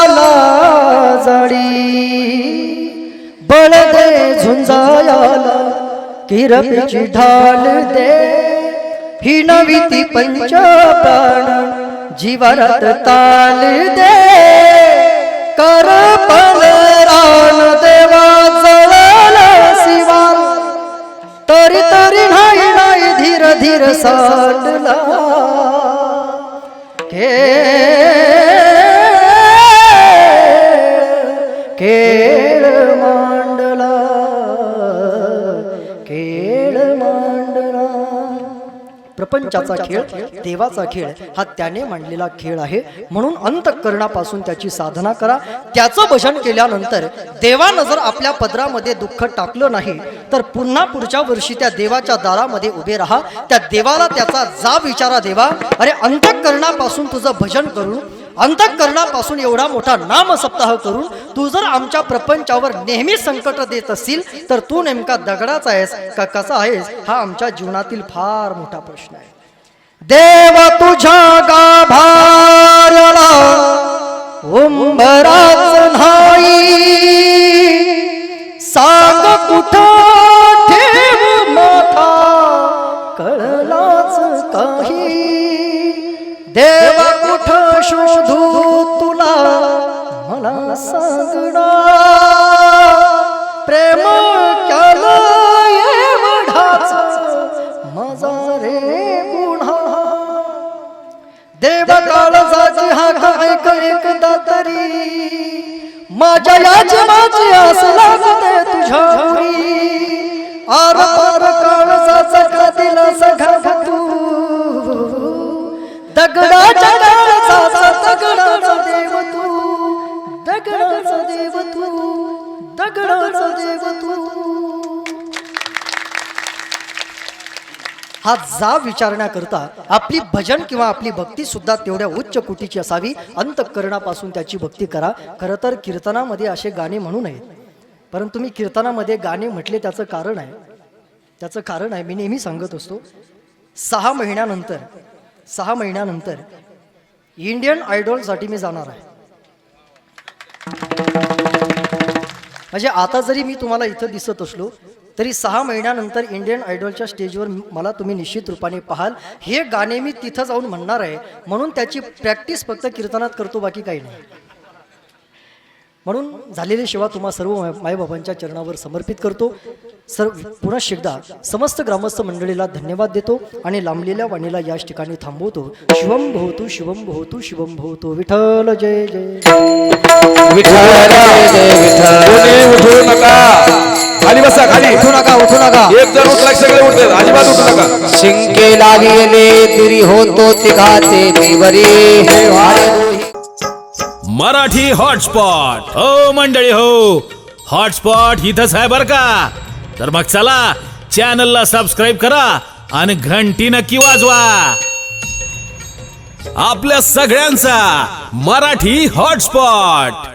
जीवाला जाडी. बळ दे झुंजायाला किरपीची ढाल दे. ही नवी ती पंच प्राण जीवरात ताल दे. कर पण रान देवा जळल शिवा तरी तरी नाही नाही धीर धीर साठला खेळ खेळ मांडला खेळ मांडला प्रपंचाचा खेळ देवाचा खेळ हा त्याने मांडलेला खेळ आहे. म्हणून अंतःकरणापासून त्याची साधना करा. त्याचं भजन केल्यानंतर देवानं जर आपल्या पदरामध्ये दुःख टाकलं नाही तर पुन्हा पुढच्या वर्षी त्या देवाच्या दारामध्ये उभे राहा. त्या देवाला त्याचा जाब विचारा देवा. अरे अंतःकरणापासून तुझं भजन करून अंतःकरणापासून एवढा मोठा नाम सप्ताह करून तू जर आमच्या प्रपंचावर नेहमी संकट देत असशील तर तू नेमका दगडाचा आहेस का कसा आहेस हा आमच्या जीवनातील फार मोठा प्रश्न आहे. देव तुझ्या गाभारला उंबराच नाही. सांग कुठं देव कुठ शोधू तुला? मला सांगणा. प्रेम केलं एवढाच माझा रे गुन्हा. देव काळजाची हा ऐक एकदा तरी. माझ्या याची माझी लागते तुझ्या हा जा विचारण्याकरता आपली भजन किंवा आपली भक्ती सुद्धा तेवढ्या उच्च कोटीची असावी. अंतःकरणापासून त्याची भक्ती करा. खरं तर कीर्तनामध्ये असे गाणे म्हणू नयेत. परंतु मी कीर्तनामध्ये गाणे म्हटले त्याचं कारण आहे. त्याचं कारण आहे मी नेहमी सांगत असतो सहा महिन्यानंतर सहा महिन्यानंतर इंडियन आयडॉलसाठी मी जाणार आहे. म्हणजे आता जरी मी तुम्हाला इथं दिसत असलो तरी सहा महिन्यानंतर इंडियन आयडॉलच्या स्टेजवर मला तुम्ही निश्चित रूपाने पाहाल. हे गाणे मी तिथं जाऊन म्हणणार आहे. म्हणून त्याची प्रॅक्टिस फक्त कीर्तनात करतो बाकी काही नाही. म्हणून झालेली सेवा तुम्हा सर्व माय- मायबाबांच्या चरणावर समर्पित करतो. सर्व पुन्हा एकदा समस्त ग्रामस्थ मंडळीला धन्यवाद देतो आणि लांबलेल्या वाणीला याच ठिकाणी थांबवतो. शिवम भवतु शिवम भवतु शिवम भवतु. विठ्ठल जय जय नका खाली बसा खाली. उठू नका उठू नका. एक जण उठला सगळे उठतात अजिबात उठू नका. शिंके लागले दुरी होतो तिघाचे देवरे. मराठी हॉटस्पॉट. हो मंडळी हो. हॉटस्पॉट इथंच आहे बर का? तर मग चला चॅनलला सबस्क्राईब करा आणि घंटी नक्की वाजवा. आपल्या सगळ्यांचा मराठी हॉटस्पॉट.